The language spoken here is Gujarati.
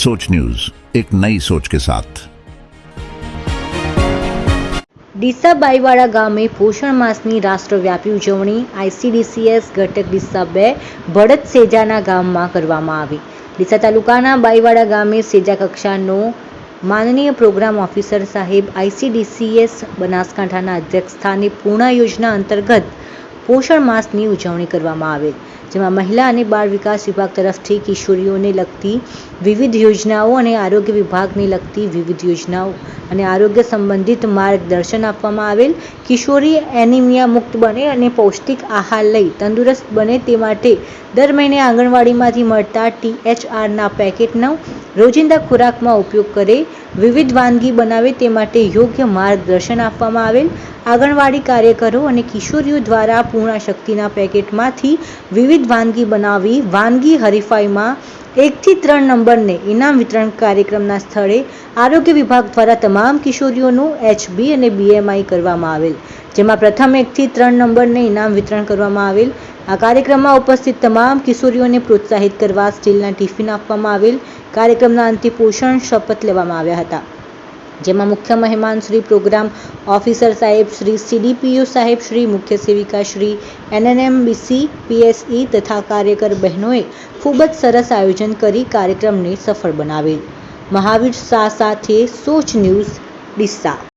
सोच न्यूज एक नई सोच के साथ ડીસા બાઈવાડા ગામે પોષણ માસની રાષ્ટ્રવ્યાપી ઉજવણી આઈસીડીસીએસ ઘટક ડીસા બે ભડત સેજાના ગામમાં કરવામાં આવી ડીસા તાલુકાના બાઈવાડા ગામે સેજા કક્ષાનો માનનીય પ્રોગ્રામ ઓફિસર સાહેબ આઈસીડીસીએસ બનાસકાંઠાના અધ્યક્ષસ્થાને પૂર્ણા યોજના અંતર્ગત પોષણ માસની ઉજવણી કરવામાં આવેલ, જેમાં મહિલા અને બાળ વિકાસ વિભાગ તરફથી કિશોરીઓને લગતી વિવિધ યોજનાઓ અને આરોગ્ય વિભાગને લગતી વિવિધ યોજનાઓ અને આરોગ્ય સંબંધિત માર્ગદર્શન આપવામાં આવેલ. કિશોરી એનિમિયા મુક્ત બને અને પૌષ્ટિક આહાર લઈ તંદુરસ્ત બને તે માટે દર મહિને આંગણવાડીમાંથી મળતા ટીએચઆરના પેકેટનો રોજિંદા ખોરાકમાં ઉપયોગ કરે, વિવિધ વાનગી બનાવે તે માટે યોગ્ય માર્ગદર્શન આપવામાં આવેલ. આંગણવાડી કાર્યકરો અને કિશોરીઓ દ્વારા પૂર્ણ શક્તિના પેકેટમાંથી વિવિધ વાનગી બનાવી વાનગી હરીફાઈમાં એકથી ત્રણ નંબરને ઇનામ વિતરણ કાર્યક્રમના સ્થળે આરોગ્ય વિભાગ દ્વારા તમામ કિશોરીઓનું એચબી અને બીએમઆઈ કરવામાં આવેલ, જેમાં પ્રથમ એકથી ત્રણ નંબરને ઇનામ વિતરણ કરવામાં આવેલ. આ કાર્યક્રમમાં ઉપસ્થિત તમામ કિશોરીઓને પ્રોત્સાહિત કરવા સ્ટીલના ટિફિન આપવામાં આવેલ. કાર્યક્રમના અંતે પોષણ શપથ લેવામાં આવ્યા હતા. જેમાં મુખ્ય મહેમાન શ્રી પ્રોગ્રામ ઓફિસર સાહેબ શ્રી સીડીપીઓ સાહેબ શ્રી મુખ્ય સેવિકા શ્રી એનએનએમબીસી, પીએસઈ તથા કાર્યકર બહેનોએ ખૂબ જ સરસ આયોજન કરી કાર્યક્રમને સફળ બનાવેલ. મહાવીર શાહ સાથે સોચ ન્યૂઝ ડિસ્સા